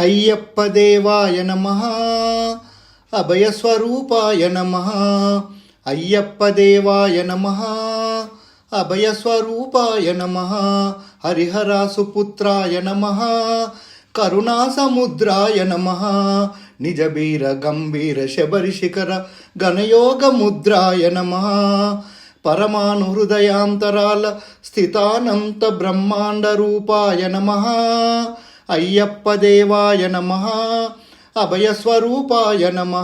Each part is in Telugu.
అయ్యప్ప దేవాయ నమ. అభయస్వరూపాయ నమ. అయ్యప్ప దేవాయ నమ. అభయస్వరూపాయ నమ. హరిహరాసుపుత్రాయ నమ. కరుణాసముద్రాయ నమ. నిజబీర గంభీర శబరి శిఖర గణయోగ నమ. పరమాను హృదయాంతరాల స్థితానంత బ్రహ్మాండ రూపాయ నమ. అయ్యప్ప దేవాయ నమ అభయస్వరూపాయ నమ.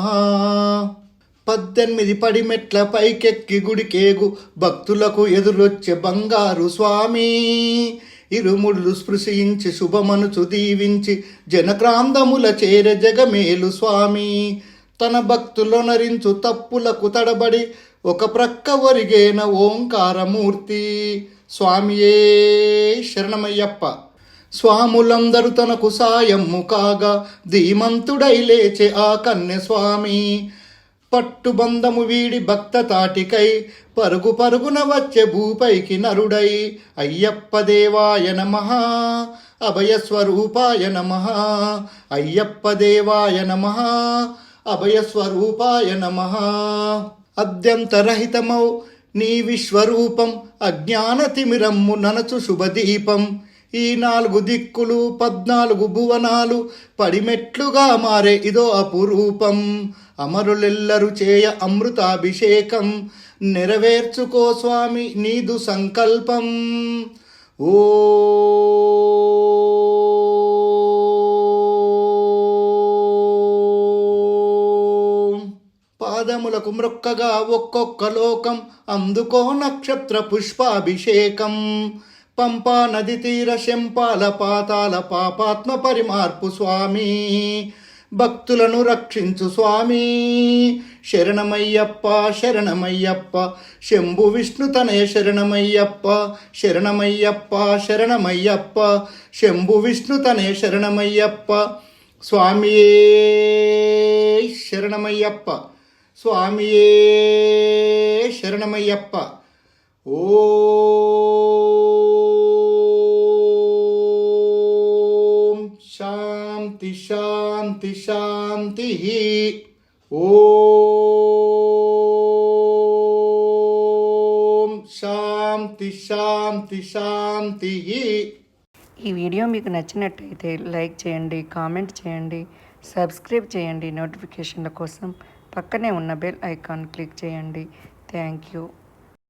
పద్దెనిమిది పడిమెట్ల పైకెక్కి గుడికేగు భక్తులకు ఎదురొచ్చే బంగారు స్వామి. ఇరుముళ్ళు స్పృశించి శుభమనుచు దీవించి జనక్రాంతముల చేర జగమేలు స్వామి. తన భక్తులొనరించు తప్పులకు తడబడి ఒక ప్రక్క ఒరిగేన ఓంకారమూర్తి. స్వామియే శరణమయ్యప్ప. స్వాములందరూ తనకు సాయము కాగా ధీమంతుడై లేచే ఆ కన్నె స్వామి పట్టుబంధము వీడి భక్త తాటికై పరుగు పరుగున వచ్చే భూపైకి నరుడై. అయ్యప్ప దేవాయ నమ. అభయస్వరూపాయ నమ. అయ్యప్ప దేవాయ నమ. అభయస్వరూపాయ నమ. అద్యంతరహితమౌ నీ విశ్వరూపం అజ్ఞానతిమిరమ్ము ననచు శుభదీపం. ఈ నాలుగు దిక్కులు పద్నాలుగు భువనాలు పడిమెట్లుగా మారే ఇదో అపురూపం. అమరులెల్లరు చేయ అమృతాభిషేకం. నెరవేర్చుకో స్వామి నీదు సంకల్పం. ఓ పాదములకు మ్రొక్కగా ఒక్కొక్క లోకం. అందుకో నక్షత్ర పుష్పాభిషేకం. పంపా నది తీర శంపాల పాతాల పాపాత్మ పరిమార్పు స్వామి. భక్తులను రక్షించు స్వామి. శరణమయ్యప్ప శరణమయ్యప్ప శంభు విష్ణు తనయ శరణమయ్యప్ప శరణమయ్యప్ప శరణమయ్యప్ప శంభు విష్ణు తనయ శరణమయ్యప్ప. స్వామియే శరణమయ్యప్ప. స్వామియే శరణమయ్యప్ప. ఓ శాంతి శాంతి శాంతి. ఓం శాంతి శాంతి శాంతి. ఈ వీడియో మీకు నచ్చినట్టయితే లైక్ చేయండి కామెంట్ చేయండి సబ్స్క్రైబ్ చేయండి నోటిఫికేషన్ల కోసం. పక్కనే ఉన్న బెల్ ఐకాన్ క్లిక్ చేయండి. Thank you.